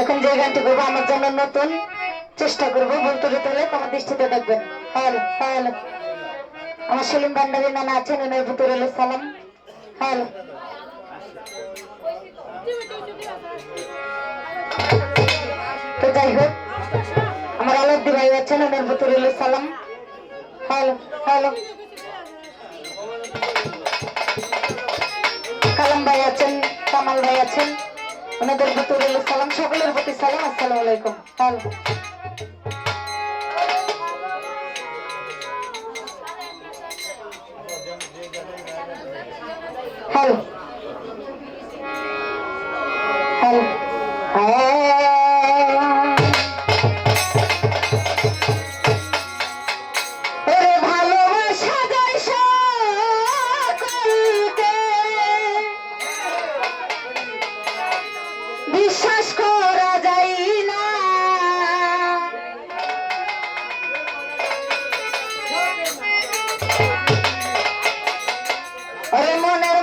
এখন যে গানটি করব আমার জন্য নতুন চেষ্টা করব। ভুল তুলে তুলে তোমার দৃষ্টিতে দেখবেন। হ্যালো হ্যালো আমার সেলিম ভান্ডারী নানা আছেন এনার ভিতরে সালাম। হ্যালো তো যাই হোক, আমার আলাদ্দি ভাই আছেন ওনার ভিতরে সালাম। হ্যালো হ্যালো কালাম ভাই আছেন, কামাল ভাই আছেন। Una de las dos, salam, salam, salam, salam, salam, salam, salam, salam, salam, salam, মনে